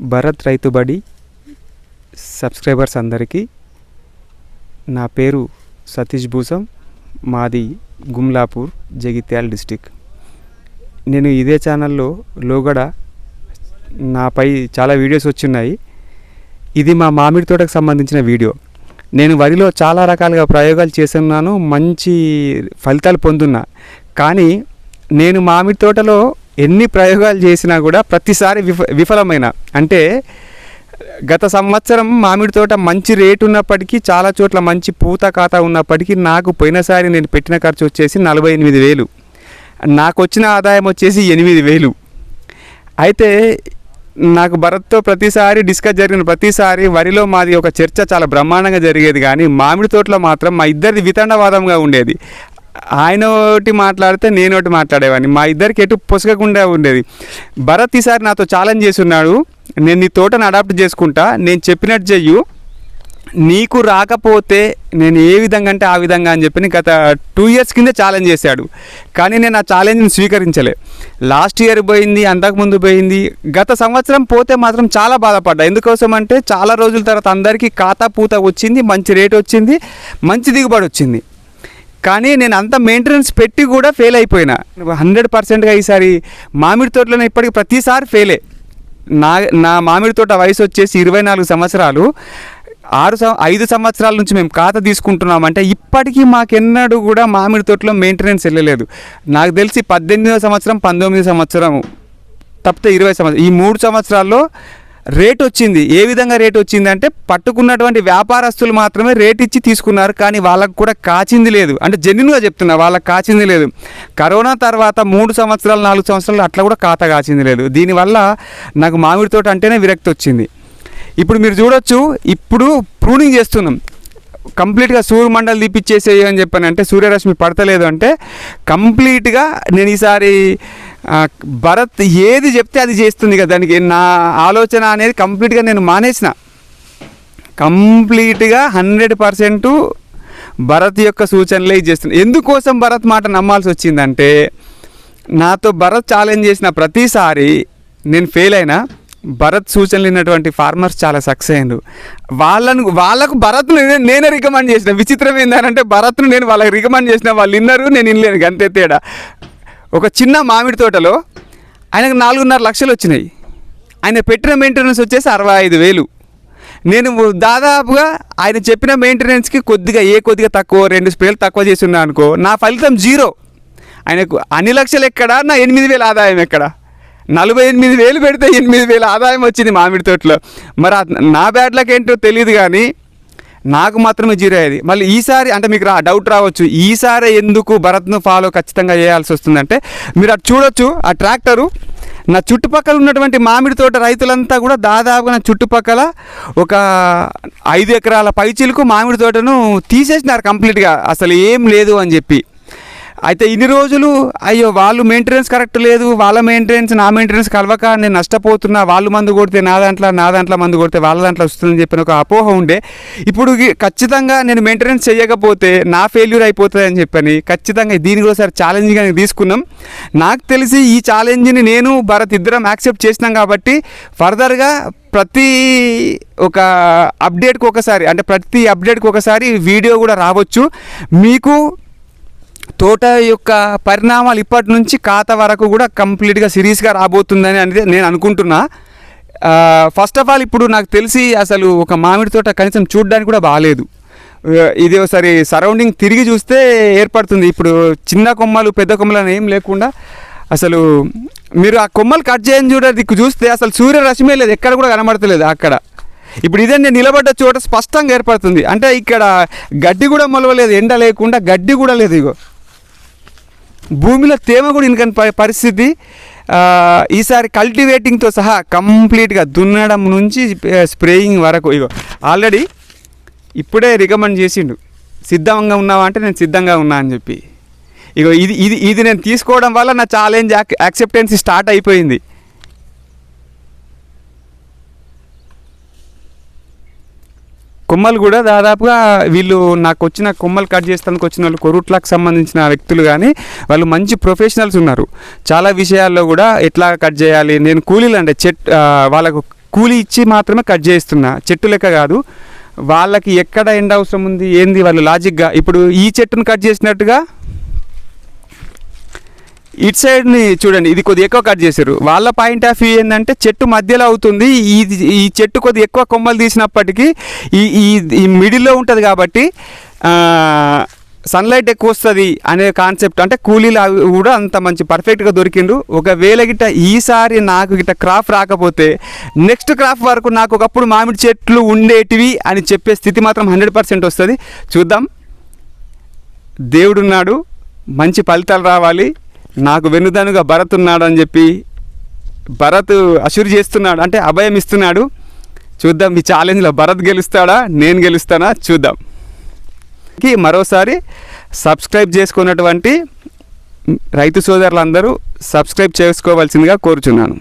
Bharat Rythu Badi subscribers అందరికీ నా పేరు సతీష్ భూసం మాది గుమ్లాపూర్ జగిత్యాల డిస్టిక్. నేను ఇదే ఛానల్లో లోగడ నాపై చాలా వీడియోస్ వచ్చున్నాయి. ఇది మా మామిడి తోటకు సంబంధించిన వీడియో. నేను వరిలో చాలా రకాలుగా ప్రయోగాలు చేస్తున్నాను మంచి ఫలితాలు పొందున్నా. కానీ నేను మామిడి తోటలో ఎన్ని ప్రయోగాలు చేసినా కూడా ప్రతిసారి విఫ విఫలమైన. అంటే గత సంవత్సరం మామిడి తోట మంచి రేటు ఉన్నప్పటికీ చాలా చోట్ల మంచి పూత ఖాతా ఉన్నప్పటికీ నాకు పోయినసారి నేను పెట్టిన ఖర్చు వచ్చేసి నలభై ఎనిమిది వేలు. నాకు వచ్చిన ఆదాయం వచ్చేసి ఎనిమిది వేలు. అయితే నాకు భరత్తో ప్రతిసారి డిస్కస్ జరిగిన ప్రతిసారి వరిలో మాది ఒక చర్చ చాలా బ్రహ్మాండంగా జరిగేది కానీ మామిడి తోటలో మాత్రం మా ఇద్దరిది వితండవాదంగా ఉండేది. ఆయన ఒకటి మాట్లాడితే నేను ఒకటి మాట్లాడేవాడిని. మా ఇద్దరికి ఎటు పొసగకుండా ఉండేది. భరత్ ఈసారి నాతో ఛాలెంజ్ చేసి ఉన్నాడు. నేను నీ తోటను అడాప్ట్ చేసుకుంటా. నేను చెప్పినట్టు చెయ్యు. నీకు రాకపోతే నేను ఏ విధంగా అంటే ఆ విధంగా అని చెప్పి గత టూ ఇయర్స్ కింద ఛాలెంజ్ చేశాడు. కానీ నేను ఆ ఛాలెంజ్ని స్వీకరించలే. లాస్ట్ ఇయర్ పోయింది అంతకుముందు పోయింది. గత సంవత్సరం పోతే మాత్రం చాలా బాధపడ్డా. ఎందుకోసం అంటే చాలా రోజుల తర్వాత అందరికీ ఖాతా పూత వచ్చింది మంచి రేట్ వచ్చింది మంచి దిగుబడి వచ్చింది. కానీ నేను అంత మెయింటెనెన్స్ పెట్టి కూడా ఫెయిల్ అయిపోయినా. హండ్రెడ్ పర్సెంట్గా ఈసారి మామిడి తోటలో ఇప్పటికి ప్రతిసారి ఫెయిలే నా నా మామిడి తోట వయసు వచ్చేసి ఇరవై నాలుగు సంవత్సరాలు. ఆరు సం ఐదు సంవత్సరాల నుంచి మేము ఖాతా తీసుకుంటున్నామంటే ఇప్పటికీ మాకెన్నడూ కూడా మామిడి తోటలో మెయింటెనెన్స్ వెళ్ళలేదు. నాకు తెలిసి పద్దెనిమిదో సంవత్సరం పంతొమ్మిది సంవత్సరం తప్పితే ఇరవై సంవత్సరం ఈ మూడు సంవత్సరాల్లో రేట్ వచ్చింది. ఏ విధంగా రేట్ వచ్చింది అంటే పట్టుకున్నటువంటి వ్యాపారస్తులు మాత్రమే రేట్ ఇచ్చి తీసుకున్నారు కానీ వాళ్ళకు కూడా కాచింది లేదు. అంటే జెన్యున్గా చెప్తున్నా వాళ్ళకి కాచింది లేదు. కరోనా తర్వాత మూడు సంవత్సరాలు నాలుగు సంవత్సరాలు అట్లా కూడా ఖాతా కాచింది లేదు. దీనివల్ల నాకు మామిడి తోట అంటేనే విరక్తి వచ్చింది. ఇప్పుడు మీరు చూడొచ్చు ఇప్పుడు ప్రూనింగ్ చేస్తున్నాం. కంప్లీట్గా సూర్యమండలి తీపిచ్చేసేయి అని చెప్పాను అంటే సూర్యరశ్మి పడతలేదు అంటే కంప్లీట్గా నేను ఈసారి భరత్ ఏది చెప్తే అది చేస్తుంది కదా. దానికి నా ఆలోచన అనేది కంప్లీట్గా నేను మానేసిన. కంప్లీట్గా హండ్రెడ్ పర్సెంట్ భరత్ యొక్క సూచనలే చేస్తుంది. ఎందుకోసం భరత్ మాట నమ్మాల్సి వచ్చిందంటే నాతో భరత్ ఛాలెంజ్ చేసిన ప్రతిసారి నేను ఫెయిల్ అయినా భరత్ సూచనలు విన్నటువంటి ఫార్మర్స్ చాలా సక్సెస్ అయ్యారు వాళ్ళను వాళ్ళకు భరత్ను నేనే రికమెండ్ చేసిన. విచిత్రం ఏంటంటే భరత్ను నేను వాళ్ళకి రికమెండ్ చేసిన. వాళ్ళు విన్నారు నేను వినలేను. అంతే తేడా ఒక చిన్న మామిడి తోటలో ఆయనకు నాలుగున్నర లక్షలు వచ్చినాయి. ఆయన పెట్టిన మెయింటెనెన్స్ వచ్చేసి అరవై ఐదు వేలు. నేను దాదాపుగా ఆయన చెప్పిన మెయింటెనెన్స్కి కొద్దిగా ఏ కొద్దిగా తక్కువ రెండు స్ప్రేలు తక్కువ చేసి అనుకో నా ఫలితం జీరో. ఆయనకు అన్ని లక్షలు ఎక్కడ? నా ఎనిమిది వేల ఆదాయం ఎక్కడ? నలభై ఎనిమిది వేలు పెడితే ఎనిమిది వేల ఆదాయం వచ్చింది మామిడి తోటలో. మరి నా బ్యాడ్లకు ఏంటో తెలియదు కానీ నాకు మాత్రమే జీరో అయ్యేది. మళ్ళీ ఈసారి అంటే మీకు రా డౌట్ రావచ్చు. ఈసారి ఎందుకు భరత్ను ఫాలో ఖచ్చితంగా చేయాల్సి వస్తుందంటే మీరు అటు చూడొచ్చు ఆ ట్రాక్టరు నా చుట్టుపక్కల ఉన్నటువంటి మామిడి తోట రైతులంతా కూడా దాదాపుగా నా చుట్టుపక్కల ఒక ఐదు ఎకరాల పైచీలకు మామిడి తోటను తీసేసినారు కంప్లీట్గా. అసలు ఏం లేదు అని చెప్పి. అయితే ఇన్ని రోజులు అయ్యో వాళ్ళు మెయింటెనెన్స్ కరెక్ట్ లేదు వాళ్ళ మెయింటెనెన్స్ నా మెయింటెనెన్స్ కలవక నేను నష్టపోతున్నా వాళ్ళు మందు కొడితే నా దాంట్లో నా దాంట్లో మందు కొడితే వాళ్ళ దాంట్లో వస్తుందని చెప్పిన ఒక అపోహ ఉండే. ఇప్పుడు ఖచ్చితంగా నేను మెయింటెనెన్స్ చేయకపోతే నా ఫెయిల్యూర్ అయిపోతుంది అని చెప్పని ఖచ్చితంగా దీని కూడా సార్ ఛాలెంజ్గా తీసుకున్నాం. నాకు తెలిసి ఈ ఛాలెంజ్ని నేను భరత్ ఇద్దరం యాక్సెప్ట్ చేసినాం కాబట్టి ఫర్దర్గా ప్రతి ఒక అప్డేట్కి ఒకసారి అంటే ప్రతి అప్డేట్కి ఒకసారి వీడియో కూడా రావచ్చు. మీకు తోట యొక్క పరిణామాలు ఇప్పటి నుంచి ఖాతా వరకు కూడా కంప్లీట్గా సిరీస్గా రాబోతుందని అనేది నేను అనుకుంటున్నా. ఫస్ట్ ఆఫ్ ఆల్ ఇప్పుడు నాకు తెలిసి అసలు ఒక మామిడి తోట కనీసం చూడడానికి కూడా బాగాలేదు ఇది ఒకసారి సరౌండింగ్ తిరిగి చూస్తే ఏర్పడుతుంది. ఇప్పుడు చిన్న కొమ్మలు పెద్ద కొమ్మలు అని ఏం లేకుండా అసలు మీరు ఆ కొమ్మలు కట్ చేయని చూడ దిక్కు చూస్తే అసలు సూర్యరశ్మి లేదు. ఎక్కడ కూడా కనబడతలేదు అక్కడ. ఇప్పుడు ఇదే నేను నిలబడ్డ చోట స్పష్టంగా ఏర్పడుతుంది. అంటే ఇక్కడ గడ్డి కూడా మొలవలేదు ఎండ లేకుండా గడ్డి కూడా లేదు ఇగో. భూమిలో తేమ కూడా ఇన్కని పరిస్థితి. ఈసారి కల్టివేటింగ్తో సహా కంప్లీట్గా దున్నడం నుంచి స్ప్రేయింగ్ వరకు. ఇగో ఆల్రెడీ ఇప్పుడే రికమెండ్ చేసిండు. సిద్ధంగా ఉన్నావా అంటే నేను సిద్ధంగా ఉన్నా అని చెప్పి. ఇగో ఇది ఇది ఇది నేను తీసుకోవడం వల్ల నా ఛాలెంజ్ యాక్సెప్టెన్స్ స్టార్ట్ అయిపోయింది. కొమ్మలు కూడా దాదాపుగా వీళ్ళు నాకు వచ్చిన కొమ్మలు కట్ చేస్తానికి వచ్చిన వాళ్ళు కొరుట్లకు సంబంధించిన వ్యక్తులు కానీ వాళ్ళు మంచి ప్రొఫెషనల్స్ ఉన్నారు. చాలా విషయాల్లో కూడా ఎట్లా కట్ చేయాలి? నేను కూలీలు అంటే చెట్ వాళ్ళకు కూలి ఇచ్చి మాత్రమే కట్ చేస్తున్నా. చెట్టు లెక్క కాదు. వాళ్ళకి ఎక్కడ ఎండ అవసరం ఉంది? ఏంది వాళ్ళు లాజిక్గా? ఇప్పుడు ఈ చెట్టును కట్ చేసినట్టుగా ఇట్ సైడ్ని చూడండి ఇది కొద్దిగా ఎక్కువ కట్ చేశారు. వాళ్ళ పాయింట్ ఆఫ్ వ్యూ ఏంటంటే చెట్టు మధ్యలో అవుతుంది. ఈ ఈ చెట్టు కొద్దిగా ఎక్కువ కొమ్మలు తీసినప్పటికీ ఈ ఈ మిడిల్లో ఉంటుంది కాబట్టి సన్లైట్ ఎక్కువ వస్తుంది అనే కాన్సెప్ట్ అంటే కూలీలు అవి కూడా అంత మంచి పర్ఫెక్ట్గా దొరికిండు. ఒకవేళ గిట్ట ఈసారి నాకు గిట్ట క్రాప్ రాకపోతే నెక్స్ట్ క్రాప్ వరకు నాకు ఒకప్పుడు మామిడి చెట్లు ఉండేటివి అని చెప్పే స్థితి మాత్రం హండ్రెడ్ పర్సెంట్ వస్తుంది. చూద్దాం. దేవుడున్నాడు. మంచి ఫలితాలు రావాలి. నాకు వెన్నుదనుగా భరత్ ఉన్నాడు అని చెప్పి భరత్ అషూర్ చేస్తున్నాడు అంటే అభయం ఇస్తున్నాడు. చూద్దాం ఈ ఛాలెంజ్లో భరత్ గెలుస్తాడా నేను గెలుస్తానా? చూద్దాం. కి మరోసారి సబ్స్క్రైబ్ చేసుకున్నటువంటి రైతు సోదరులందరూ సబ్స్క్రైబ్ చేసుకోవాల్సిందిగా కోరుచున్నాను.